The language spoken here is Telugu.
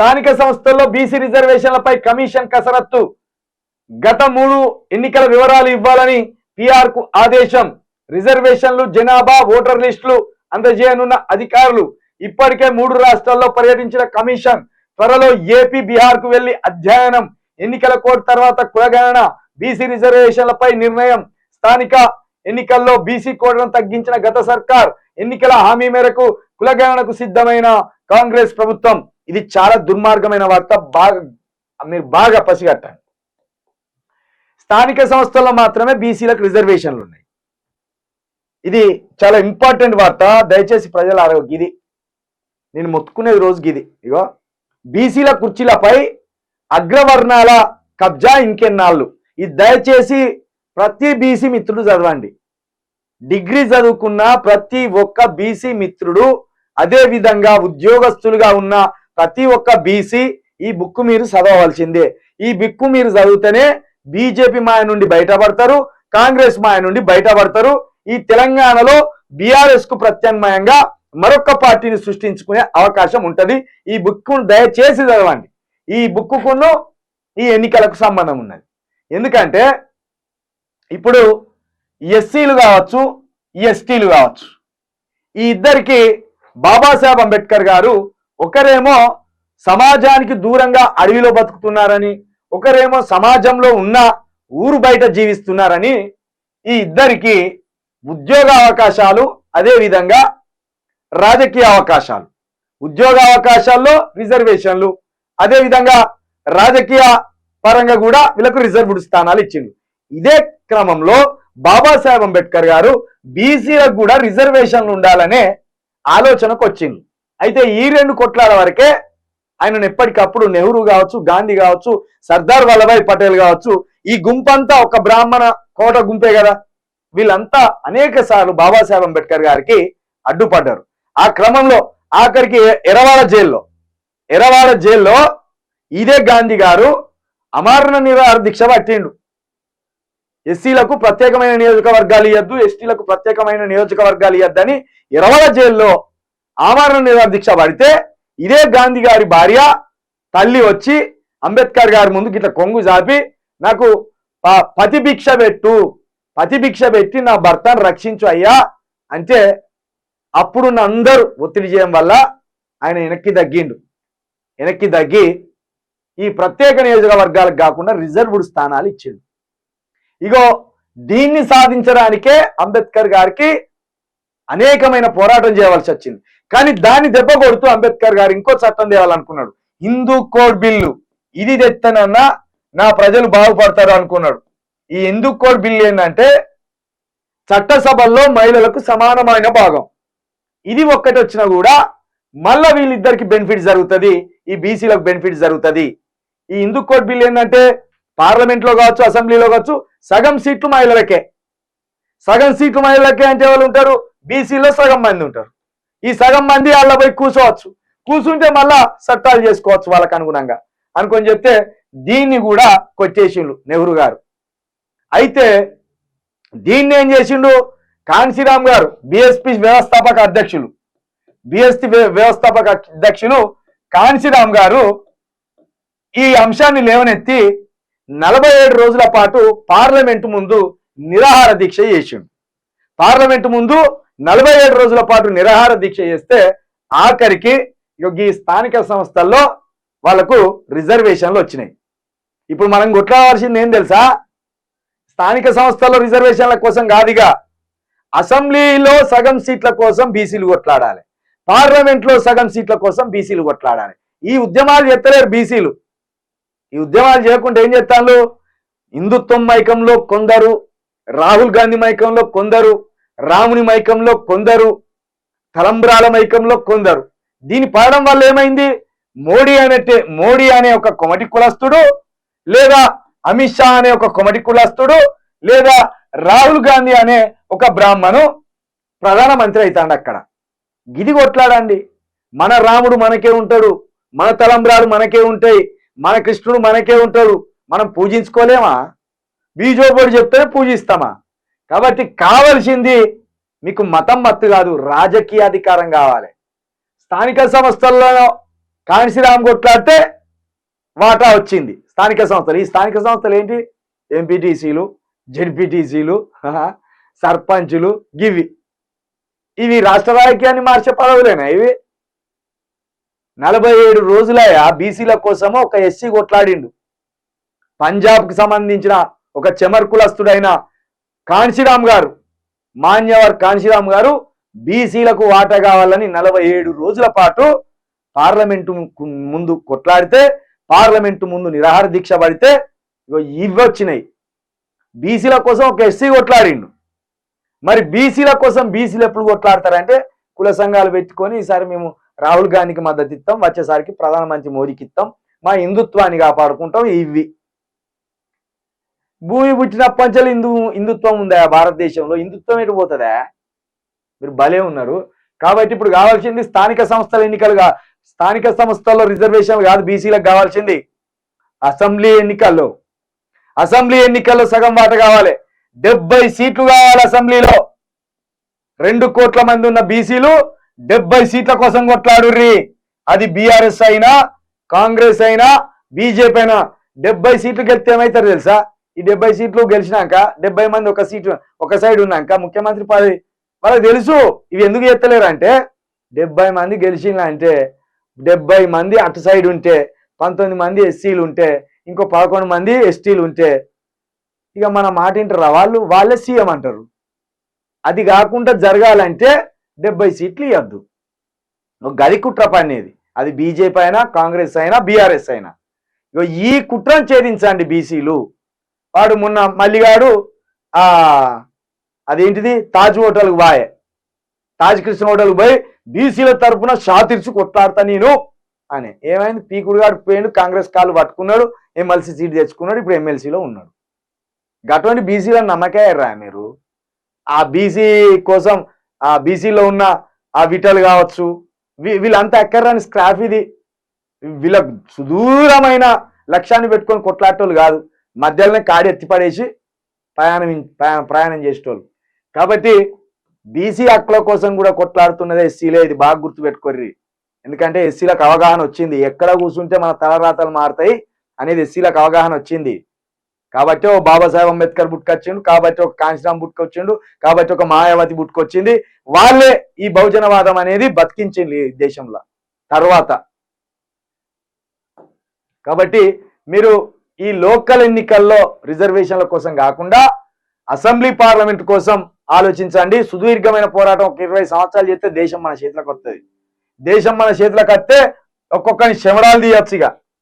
స్థానిక సంస్థల్లో బీసీ రిజర్వేషన్లపై కమిషన్ కసరత్తు. గత మూడు ఎన్నికల వివరాలు ఇవ్వాలని పిఆర్కు ఆదేశం. రిజర్వేషన్లు జనాభా ఓటర్ లిస్టులు అందజేయనున్న అధికారులు ఇప్పటికే మూడు రాష్ట్రాల్లో పర్యటించిన కమిషన్. త్వరలో ఏపీ బీహార్కు వెళ్ళి అధ్యయనం. ఎన్నికల కోడ్ తర్వాత కులగణన బీసీ రిజర్వేషన్లపై నిర్ణయం. స్థానిక ఎన్నికల్లో బీసీ కోడ్లను తగ్గించిన గత సర్కార్ ఎన్నికల హామీ మేరకు కులగణనకు సిద్ధమైన కాంగ్రెస్ ప్రభుత్వం. ఇది చాలా దుర్మార్గమైన వార్త బాగా మీరు బాగా పసిగట్టండి స్థానిక సంస్థల్లో మాత్రమే బీసీలకు రిజర్వేషన్లు ఉన్నాయి. ఇది చాలా ఇంపార్టెంట్ వార్త దయచేసి ప్రజల ఆరోగ్య ఇది నేను మొత్తుకునేది రోజుకి ఇది. ఇగో బీసీల కుర్చీలపై అగ్రవర్ణాల కబ్జా ఇంకెన్నాళ్ళు. ఇది దయచేసి ప్రతి బీసీ మిత్రుడు చదవండి. డిగ్రీ చదువుకున్న ప్రతి ఒక్క బీసీ మిత్రుడు అదే విధంగా ఉద్యోగస్తులుగా ఉన్న ప్రతి ఒక్క బీసీ ఈ బుక్ మీరు చదవవలసిందే. ఈ బుక్ మీరు చదివితేనే బీజేపీ మాయ నుండి బయటపడతారు కాంగ్రెస్ మాయ నుండి బయటపడతారు. ఈ తెలంగాణలో బీఆర్ఎస్కు ప్రత్యామ్నాయంగా మరొక పార్టీని సృష్టించుకునే అవకాశం ఉంటది. ఈ బుక్ దయచేసి చదవండి. ఈ బుక్కును ఈ ఎన్నికలకు సంబంధం ఉన్నది. ఎందుకంటే ఇప్పుడు ఎస్సీలు కావచ్చు ఎస్టీలు కావచ్చు. ఈ ఇద్దరికి బాబాసాహెబ్ అంబేద్కర్ గారు ఒకరేమో సమాజానికి దూరంగా అడవిలో బతుకుతున్నారని ఒకరేమో సమాజంలో ఉన్న ఊరు బయట జీవిస్తున్నారని ఈ ఇద్దరికి ఉద్యోగ అవకాశాలు అదే విధంగా రాజకీయ అవకాశాలు. ఉద్యోగ అవకాశాల్లో రిజర్వేషన్లు అదేవిధంగా రాజకీయ పరంగా కూడా వీళ్ళకు రిజర్వ్డ్ స్థానాలు ఇచ్చిండు. ఇదే క్రమంలో బాబాసాహెబ్ అంబేద్కర్ గారు బీసీలకు కూడా రిజర్వేషన్లు ఉండాలనే ఆలోచనకు వచ్చింది అయితే ఈ రెండు కొట్లాడ వరకే ఆయనను ఎప్పటికప్పుడు నెహ్రూ కావచ్చు గాంధీ కావచ్చు సర్దార్ వల్లభాయ్ పటేల్ కావచ్చు ఈ గుంపంతా ఒక బ్రాహ్మణ కోట గుంపే కదా. వీళ్ళంతా అనేక సార్లు బాబాసాహెబ్ అంబేద్కర్ గారికి అడ్డుపడ్డారు. ఆ క్రమంలో ఆఖరికి ఎరవాడ జైల్లో ఎరవాడ జైల్లో ఇదే గాంధీ గారు అమరణ నిరాహార దీక్ష పట్టిండు. ఎస్సీలకు ప్రత్యేకమైన నియోజకవర్గాలు ఇవ్వద్దు ఎస్టీలకు ప్రత్యేకమైన నియోజకవర్గాలు ఇవ్వద్దని ఎరవాడ జైల్లో ఆమరణ నిరాదీక్ష పడితే ఇదే గాంధీ గారి భార్య తల్లి వచ్చి అంబేద్కర్ గారి ముందు ఇట్లా కొంగు చాపి నాకు ప- పతి భిక్ష పెట్టు పతి భిక్ష పెట్టి నా భర్తను రక్షించు అయ్యా అంటే అప్పుడు అందరూ ఒత్తిడి చేయడం వల్ల ఆయన వెనక్కి తగ్గిండు. వెనక్కి తగ్గి ఈ ప్రత్యేక నియోజకవర్గాలకు కాకుండా రిజర్వ్డ్ స్థానాలు ఇచ్చిండు. ఇగో దీన్ని సాధించడానికే అంబేద్కర్ గారికి అనేకమైన పోరాటం చేయవలసి వచ్చింది. కానీ దాన్ని దెబ్బ కొడుతూ అంబేద్కర్ గారు ఇంకో చట్టం తేవాలనుకున్నాడు. Hindu code bill. ఇది తెత్తనన్నా నా ప్రజలు బాగుపడతారు అనుకున్నాడు. ఈ హిందూ కోడ్ బిల్లు ఏంటంటే చట్టసభల్లో మహిళలకు సమానమైన భాగం. ఇది ఒక్కటి వచ్చినా కూడా మళ్ళా వీళ్ళిద్దరికి బెనిఫిట్ జరుగుతుంది. ఈ బీసీలకు బెనిఫిట్ జరుగుతుంది. ఈ హిందూ కోడ్ బిల్ ఏంటంటే పార్లమెంట్లో కావచ్చు అసెంబ్లీలో కావచ్చు సగం సీట్లు మహిళలకే. సగం సీట్లు మహిళలకే అంటే వాళ్ళు ఉంటారు? బీసీలో సగం మంది ఉంటారు. ఈ సగం మంది వాళ్ళ పోయి కూర్చోవచ్చు. కూర్చుంటే మళ్ళా చట్టాలు చేసుకోవచ్చు వాళ్ళకి అనుగుణంగా. అనుకొని చెప్తే దీన్ని కూడా కొట్టేసిండు నెహ్రూ గారు. అయితే దీన్ని ఏం చేసిండు కాన్సీరామ్ గారు బిఎస్పి వ్యవస్థాపక అధ్యక్షులు. బిఎస్పి వ్యవస్థాపక అధ్యక్షులు కాన్సీరామ్ గారు ఈ అంశాన్ని లేవనెత్తి నలభై ఏడు రోజుల పాటు పార్లమెంటు ముందు నిరాహార దీక్ష చేసిండు. పార్లమెంటు ముందు నలభై ఏడు రోజుల పాటు నిరాహార దీక్ష చేస్తే ఆఖరికి ఈ స్థానిక సంస్థల్లో వాళ్ళకు రిజర్వేషన్లు వచ్చినాయి. ఇప్పుడు మనం కొట్లాడాల్సింది ఏం తెలుసా? స్థానిక సంస్థల్లో రిజర్వేషన్ల కోసం కాదుగా అసెంబ్లీలో సగం సీట్ల కోసం బీసీలు కొట్లాడాలి. పార్లమెంట్లో సగం సీట్ల కోసం బీసీలు కొట్లాడాలి. ఈ ఉద్యమాలు చేస్తలేరు బీసీలు. ఈ ఉద్యమాలు చేయకుండా ఏం చేస్తాను హిందుత్వం మైకంలో కొందరు రాహుల్ గాంధీ మైకంలో కొందరు రాముని మైకంలో కొందరు తలంబ్రాల మైకంలో కొందరు. దీని పడడం వల్ల ఏమైంది? మోడీ అనే మోడీ అనే ఒక కొమటి కులస్తుడు లేదా అమిత్ షా అనే ఒక కొమటి కులస్తుడు లేదా రాహుల్ గాంధీ అనే ఒక బ్రాహ్మణు ప్రధానమంత్రి అవుతాడు అక్కడ. గిది కొట్లాడండి. మన రాముడు మనకే ఉంటాడు మన తలంబ్రాలు మనకే ఉంటాయి మన కృష్ణుడు మనకే ఉంటాడు. మనం పూజించుకోలేమా? బీజోపడి చెప్తే పూజిస్తామా? కాబట్టి కావలసింది మీకు మతం మత్తు కాదు రాజకీయ అధికారం కావాలి. స్థానిక సంస్థల్లో కాంశీరామ్ కొట్లాడితే వాటా వచ్చింది. స్థానిక సంస్థలు ఈ స్థానిక సంస్థలు ఏంటి? ఎంపీటీసీలు జెడ్పీటీసీలు సర్పంచులు గివి. ఇవి రాష్ట్ర రాజకీయాన్ని మార్చే పదవులేనా ఇవి? నలభై ఏడు రోజులయ్యా బీసీల కోసము ఒక ఎస్సీ కొట్లాడిండు. పంజాబ్కి సంబంధించిన ఒక చెమర్ కులస్తుడైన గారు మాన్యవర్ కాంశీరామ్ గారు బీసీలకు వాటా కావాలని నలభై ఏడు రోజుల పాటు పార్లమెంటు ముందు కొట్లాడితే పార్లమెంటు ముందు నిరాహార దీక్ష పడితే ఇగో ఇవి వచ్చినాయి. బీసీల కోసం ఒక ఎస్సీ కొట్లాడిండు. మరి బీసీల కోసం బీసీలు ఎప్పుడు కొట్లాడతారంటే కుల సంఘాలు పెట్టుకొని ఈసారి మేము రాహుల్ గాంధీకి మద్దతు ఇస్తాం వచ్చేసరికి ప్రధానమంత్రి మోడీకి ఇస్తాం మా హిందుత్వాన్ని కాపాడుకుంటాం ఇవి. భూమి పుట్టినప్పటి నుంచి హిందూ హిందుత్వం ఉందా భారతదేశంలో? హిందుత్వం ఎటు పోతుందా? మీరు భలే ఉన్నారు. కాబట్టి ఇప్పుడు కావాల్సింది స్థానిక సంస్థల ఎన్నికలుగా స్థానిక సంస్థల్లో రిజర్వేషన్లు కాదు బీసీలకు కావాల్సింది అసెంబ్లీ ఎన్నికల్లో. అసెంబ్లీ ఎన్నికల్లో సగం వాట కావాలి. డెబ్బై సీట్లు కావాలి అసెంబ్లీలో. రెండు కోట్ల మంది ఉన్న బీసీలు డెబ్బై సీట్ల కోసం కొట్లాడుర్రి. అది బీఆర్ఎస్ అయినా కాంగ్రెస్ అయినా బీజేపీ అయినా. డెబ్బై సీట్లు గెలితే ఏమవుతారు తెలుసా? ఈ డెబ్బై సీట్లు గెలిచినాక డెబ్బై మంది ఒక సీటు ఒక సైడ్ ఉన్నాక ముఖ్యమంత్రి పదవి. వాళ్ళకి తెలుసు ఇవి ఎందుకు ఎత్తలేరు అంటే డెబ్బై మంది గెలిచిందంటే డెబ్బై మంది అటు సైడ్ ఉంటే పంతొమ్మిది మంది ఎస్సీలు ఉంటే ఇంకో పదకొండు మంది ఎస్టీలు ఉంటే ఇక మన మాట వింటారా వాళ్ళు వాళ్ళే సీఎం అంటారు. అది కాకుండా జరగాలంటే డెబ్బై సీట్లు ఇవ్వద్దు ఒక గది కుట్ర పనేది అది బీజేపీ అయినా కాంగ్రెస్ అయినా బీఆర్ఎస్ అయినా. ఇగో ఈ కుట్రను ఛేదించండి బీసీలు. వాడు మొన్న మల్లిగాడు ఆ అదేంటిది? తాజ్ హోటల్కి బాయే తాజ్ కృష్ణ హోటల్కి పోయి బీసీల తరపున షాతిర్చి కొట్లాడతా నేను అని. ఏమైంది? పీకుడు గాడు పోయిండు కాంగ్రెస్ కాళ్ళు పట్టుకున్నాడు ఎమ్మెల్సీ సీట్ తెచ్చుకున్నాడు ఇప్పుడు ఎమ్మెల్సీలో ఉన్నాడు. గటువంటి బీసీలను నమ్మకాయరా మీరు. ఆ బీసీ కోసం ఆ బీసీలో ఉన్న ఆ విటలు కావచ్చు వీ- వీళ్ళంతా ఎక్కర్రాని స్క్రాఫ్ ఇది. వీళ్ళ సుదూరమైన లక్ష్యాన్ని పెట్టుకొని కొట్లాటోళ్ళు కాదు. మధ్యలోనే కాడి ఎత్తిపడేసి ప్రయాణం ప్రయాణం ప్రయాణం చేసేటోళ్ళు. కాబట్టి బీసీ హక్కుల కోసం కూడా కొట్లాడుతున్నదే ఎస్సీలే ఇది బాగా గుర్తుపెట్టుకోర్రి. ఎందుకంటే ఎస్సీలకు అవగాహన వచ్చింది. ఎక్కడ కూర్చుంటే మన తలరాతలు మారుతాయి అనేది ఎస్సీలకు అవగాహన వచ్చింది. కాబట్టి ఓ బాబాసాహెబ్ అంబేద్కర్ బుట్కొచ్చిండు కాబట్టి ఒక కాంశీరామ్ బుట్కొచ్చిండు కాబట్టి ఒక మాయావతి బుట్కొచ్చింది వాళ్ళే ఈ బహుజనవాదం అనేది బతికించింది ఈ దేశంలో. తర్వాత. కాబట్టి మీరు ఈ లోకల్ ఎన్నికల్లో రిజర్వేషన్ల కోసం కాకుండా అసెంబ్లీ పార్లమెంట్ కోసం ఆలోచించండి. సుదీర్ఘమైన పోరాటం ఒక ఇరవై సంవత్సరాలు చేస్తే దేశం మన చేతిలోకి వస్తుంది. దేశం మన చేతిలోకి వస్తే ఒక్కొక్కరిని శమరాలు తీయచ్చు ఇక.